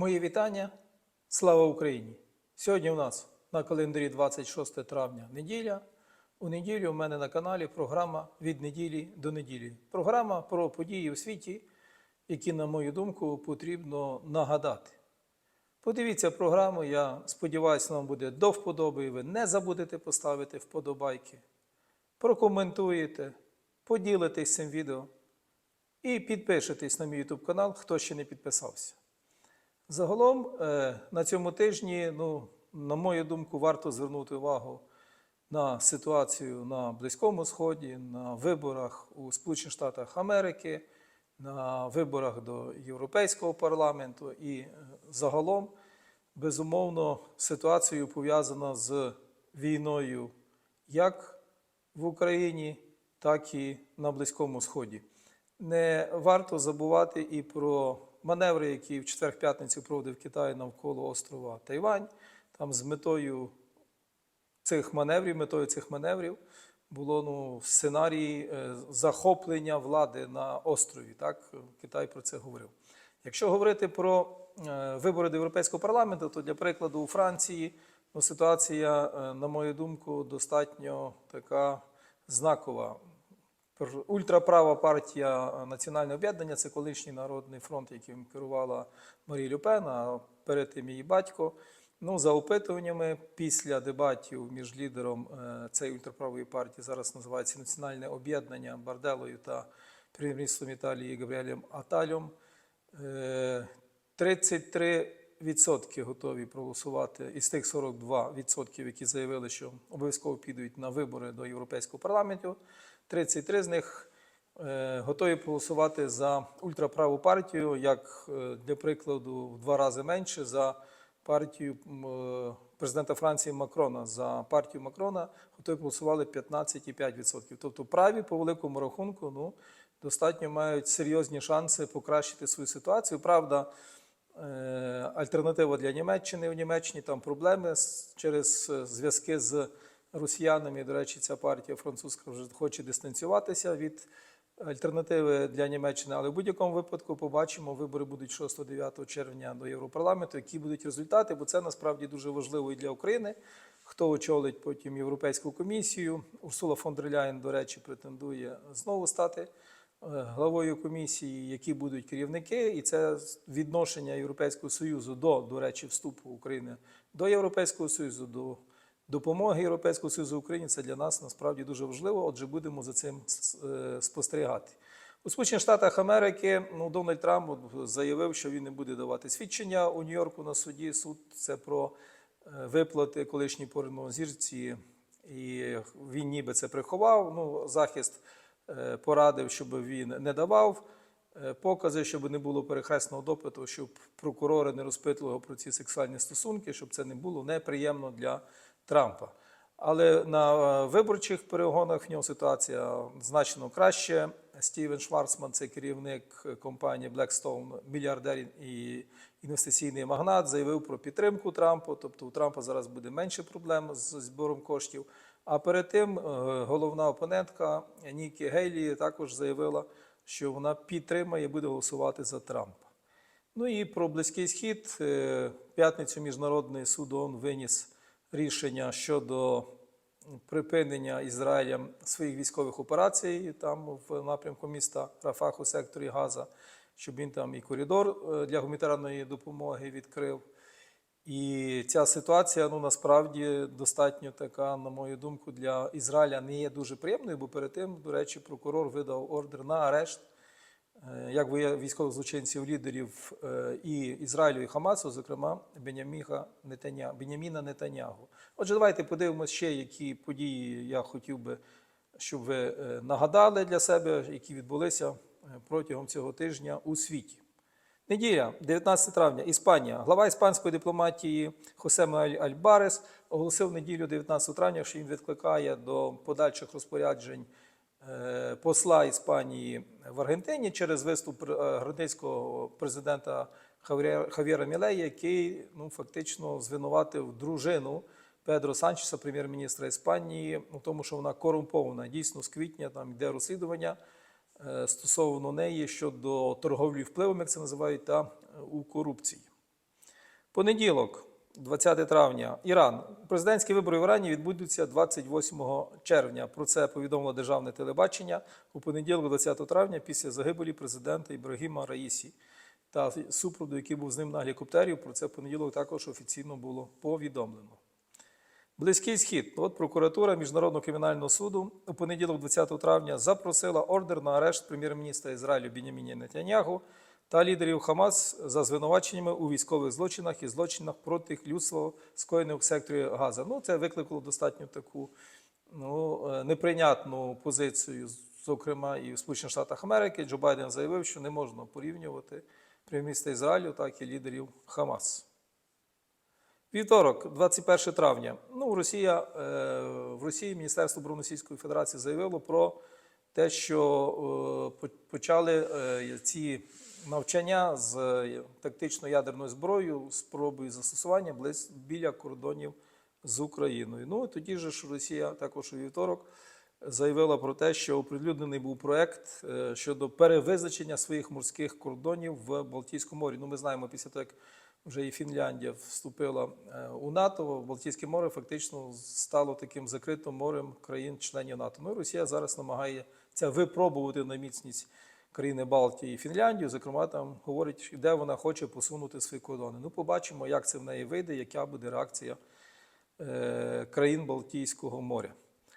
Мої вітання. Слава Україні! Сьогодні у нас на календарі 26 травня неділя. У неділю у мене на каналі програма від неділі до неділі. Програма про події у світі, які, на мою думку, потрібно нагадати. Подивіться програму, я сподіваюся, вам буде до вподоби, ви не забудете поставити вподобайки. Прокоментуєте, поділитесь цим відео і підпишитесь на мій YouTube канал, хто ще не підписався. Загалом е, на цьому тижні, ну, на мою думку, варто звернути увагу на ситуацію на Близькому Сході, на виборах у Сполучених Штатах Америки, на виборах до Європейського парламенту і е, загалом, безумовно, ситуацію пов'язана з війною як в Україні, так і на Близькому Сході. Не варто забувати і про маневри, які в четвер-п'ятницю проводив Китай навколо острова Тайвань. Там з метою цих маневрів, метою цих маневрів було ну, сценарій е, захоплення влади на острові. Так? Китай про це говорив. Якщо говорити про е, вибори до Європейського парламенту, то для прикладу у Франції ну, ситуація, е, на мою думку, достатньо така знакова. Пр- Ультраправа партія Національне об'єднання це колишній народний фронт, яким керувала Марія Люпен, а перед тим її батько. Ну, за опитуваннями, після дебатів між лідером е, цієї ультраправої партії, зараз називається Національне об'єднання Барделою та прем'єр-міністром Італії Габріелем Аталем, е, 33% готові проголосувати із тих 42%, які заявили, що обов'язково підуть на вибори до Європейського парламенту. 33 з них е, готові проголосувати за ультраправу партію, як е, для прикладу, в два рази менше за партію е, президента Франції Макрона. За партію Макрона готові проголосували 15,5%. Тобто праві по великому рахунку ну, достатньо мають серйозні шанси покращити свою ситуацію. Правда, альтернатива для Німеччини в Німеччині там проблеми через зв'язки з росіянами. До речі, ця партія французька вже хоче дистанціюватися від альтернативи для Німеччини. Але в будь-якому випадку побачимо, вибори будуть 6-9 червня до Європарламенту, які будуть результати, бо це насправді дуже важливо і для України. Хто очолить потім Європейську комісію? Урсула фон дер Ляєн, до речі, претендує знову стати е, главою комісії, які будуть керівники, і це відношення Європейського Союзу до, до речі, вступу України до Європейського Союзу, до допомоги Європейського Союзу Україні. Це для нас насправді дуже важливо. Отже, будемо за цим е, спостерігати. У Сполучених Штатах Америки ну, Дональд Трамп заявив, що він не буде давати свідчення у Нью-Йорку на суді. Суд це про е, виплати колишній порнозірці, і він ніби це приховав. Ну, захист е, порадив, щоб він не давав покази, щоб не було перехресного допиту, щоб прокурори не розпитували про ці сексуальні стосунки, щоб це не було неприємно для Трампа. Але на е, виборчих перегонах в нього ситуація значно краще. Стівен Шварцман, це керівник компанії Blackstone, мільярдер і інвестиційний магнат, заявив про підтримку Трампу. Тобто у Трампа зараз буде менше проблем з збором коштів. А перед тим е, головна опонентка Нікі Гейлі також заявила, що вона підтримає і буде голосувати за Трампа. Ну і про Близький Схід. Е, п'ятницю Міжнародний суд ООН виніс рішення щодо припинення Ізраїлем своїх військових операцій там в напрямку міста Рафах у секторі Газа, щоб він там і коридор е, для гуманітарної допомоги відкрив. І ця ситуація ну насправді достатньо така, на мою думку, для Ізраїля не є дуже приємною, бо перед тим, до речі, прокурор видав ордер на арешт як воє- військових злочинців, лідерів е, і Ізраїлю, і Хамасу, зокрема Нетаня, Беняміна Нетанягу. Отже, давайте подивимося ще, які події я хотів би, щоб ви е, нагадали для себе, які відбулися е, протягом цього тижня у світі. Неділя, 19 травня, Іспанія. Глава іспанської дипломатії Хосе Муель Альбарес оголосив неділю 19 травня, що він відкликає до подальших розпоряджень е, посла Іспанії в Аргентині через виступ е, аргентинського президента Хав'єра Мілея, який ну, фактично звинуватив дружину Педро Санчеса, прем'єр-міністра Іспанії, у тому, що вона корумпована. Дійсно, з квітня там йде розслідування е, стосовно неї щодо торговлі впливом, як це називають, та е, у корупції. Понеділок, 20 травня, Іран. Президентські вибори в Ірані відбудуться 28 червня. Про це повідомило державне телебачення у понеділок, 20 травня, після загибелі президента Ібрагіма Раїсі та супроводу, який був з ним на гелікоптері. Про це понеділок також офіційно було повідомлено. Близький схід. От прокуратура Міжнародного кримінального суду у понеділок, 20 травня, запросила ордер на арешт прем'єр-міністра Ізраїлю Біняміні Нетаньягу та лідерів Хамас за звинуваченнями у військових злочинах і злочинах проти людства, скоєних в секторі Газа. Ну, це викликало достатньо таку ну, е, неприйнятну позицію, зокрема і в Сполучених Штатах Америки. Джо Байден заявив, що не можна порівнювати прем'єр-міністра Ізраїлю, так і лідерів Хамас. Вівторок, 21 травня. Ну, Росія, е, в Росії Міністерство оборони Російської Федерації заявило про те, що е, почали е, ці навчання з е, тактичною ядерною зброєю, спробою застосування біля кордонів з Україною. Ну і тоді ж Росія також у вівторок заявила про те, що оприлюднений був проект щодо перевизначення своїх морських кордонів в Балтійському морі. Ну, ми знаємо після того, як вже і Фінляндія вступила у НАТО, Балтійське море фактично стало таким закритим морем країн-членів НАТО. Ну і Росія зараз намагається випробувати на міцність країни Балтії і Фінляндію. Зокрема, там говорить, де вона хоче посунути свої кордони. Ну, побачимо, як це в неї вийде, яка буде реакція е, країн Балтійського моря.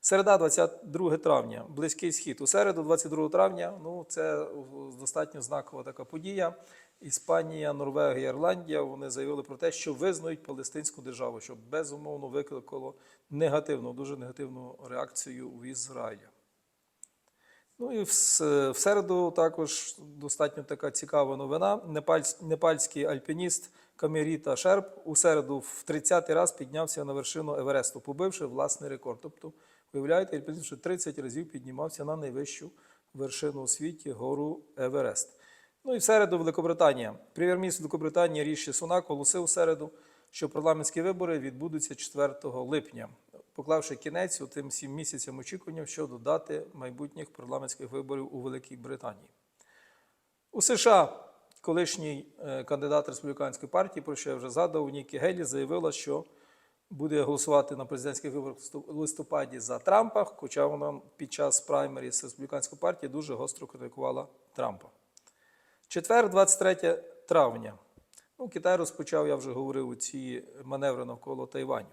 Середа, 22 травня, Близький Схід. У середу, 22 травня, ну це достатньо знакова така подія. Іспанія, Норвегія, Ірландія вони заявили про те, що визнають Палестинську державу, що безумовно викликало негативну, дуже негативну реакцію в Ізраїлі. Ну і в, в середу також достатньо така цікава новина. Непальсь, непальський альпініст Камеріта Шерп у середу в 30-й раз піднявся на вершину Евересту, побивши власний рекорд. Тобто, уявляєте, альпініст що 30 разів піднімався на найвищу вершину у світі гору Еверест. Ну і в середу Великобританія. Прем'єр-міністр Великобританії Ріші Сунак оголосив у середу, що парламентські вибори відбудуться 4 липня, поклавши кінець у тим сім місяцям очікувань щодо дати майбутніх парламентських виборів у Великій Британії. У США колишній е, кандидат республіканської партії, про що я вже згадував, Нікі Гелі, заявила, що буде голосувати на президентських виборах в листопаді за Трампа, хоча вона під час праймеріс республіканської партії дуже гостро критикувала Трампа. Четвер, 23 травня. Ну, Китай розпочав, я вже говорив, ці маневри навколо Тайваню.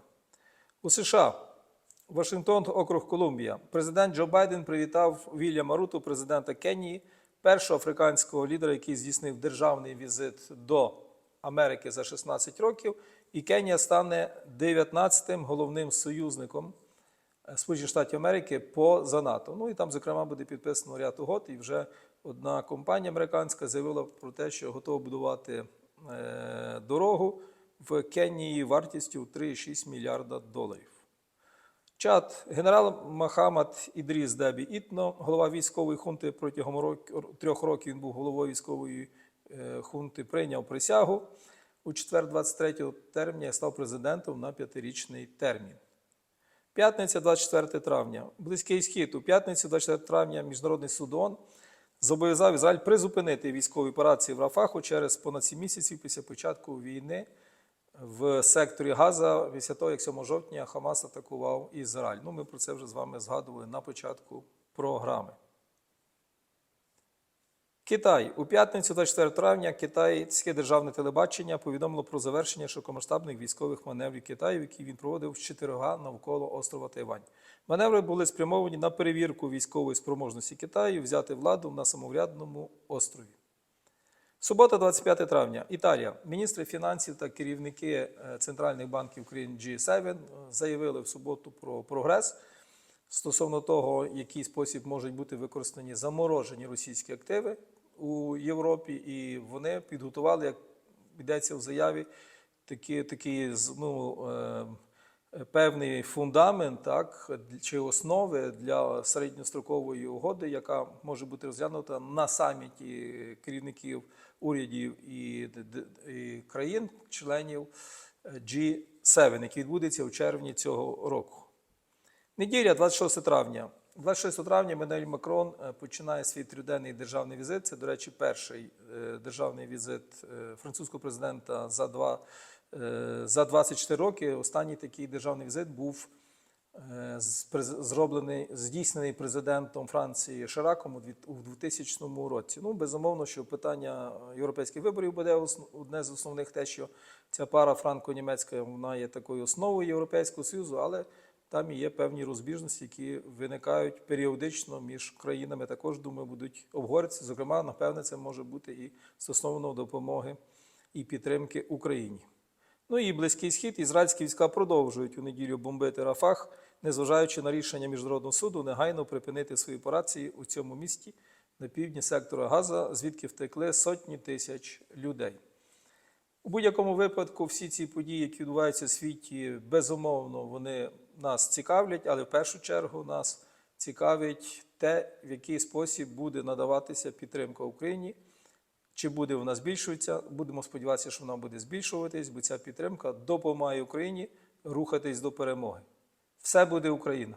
У США, Вашингтон, округ Колумбія. Президент Джо Байден привітав Вільяма Руту, президента Кенії, першого африканського лідера, який здійснив державний візит до Америки за 16 років. І Кенія стане 19-тим головним союзником е, Сполучених Штатів Америки поза НАТО. Ну і там, зокрема, буде підписано ряд угод, і вже одна компанія американська заявила про те, що готова будувати е, дорогу в Кенії вартістю 3,6 мільярда доларів. Чад генерал Махамад Ідріс Дебі Ітно, голова військової хунти протягом рок- трьох років він був головою військової е, хунти, прийняв присягу. У четвер 23 терміня став президентом на п'ятирічний термін. П'ятниця, 24 травня. Близький схід. У п'ятницю, 24 травня, Міжнародний суд ООН зобов'язав Ізраїль призупинити військові операції в Рафаху через понад 7 місяців після початку війни в секторі Газа, після того, як 7 жовтня Хамас атакував Ізраїль. Ну, ми про це вже з вами згадували на початку програми. Китай у п'ятницю, 24 травня, китайське державне телебачення повідомило про завершення широкомасштабних військових маневрів Китаю, які він проводив з чотирьога навколо острова Тайвань. Маневри були спрямовані на перевірку військової спроможності Китаю взяти владу на самоврядному острові. Субота, 25 травня, Італія. Міністри фінансів та керівники е, центральних банків країн G7 е, заявили в суботу про прогрес стосовно того, в який спосіб можуть бути використані заморожені російські активи у Європі, і вони підготували, як йдеться в заяві, такі, такі ну, е, певний фундамент так, чи основи для середньострокової угоди, яка може бути розглянута на саміті керівників урядів і, і країн, членів е, G7, який відбудеться у червні цього року. Неділя, 26 травня. 26 травня Еммануель Макрон е, починає свій триденний державний візит. Це, до речі, перший е, державний візит французького президента за два За 24 роки останній такий державний візит був зроблений, здійснений президентом Франції Шираком у дві- 2000 році. Ну, безумовно, що питання європейських виборів буде одне з основних те, що ця пара франко-німецька вона є такою основою Європейського Союзу, але там є певні розбіжності, які виникають періодично між країнами. Також думаю, будуть обговорюватися. Зокрема, напевне, це може бути і стосовно допомоги і підтримки Україні. Ну і Близький Схід, ізраїльські війська продовжують у неділю бомбити Рафах, незважаючи на рішення Міжнародного суду негайно припинити свої операції у цьому місті на півдні сектора Газа, звідки втекли сотні тисяч людей. У будь-якому випадку всі ці події, які відбуваються в світі, безумовно, вони нас цікавлять, але в першу чергу нас цікавить те, в який спосіб буде надаватися підтримка Україні. Чи буде вона збільшуватися? Будемо сподіватися, що вона буде збільшуватись, бо ця підтримка допомагає Україні рухатись до перемоги. Все буде Україна.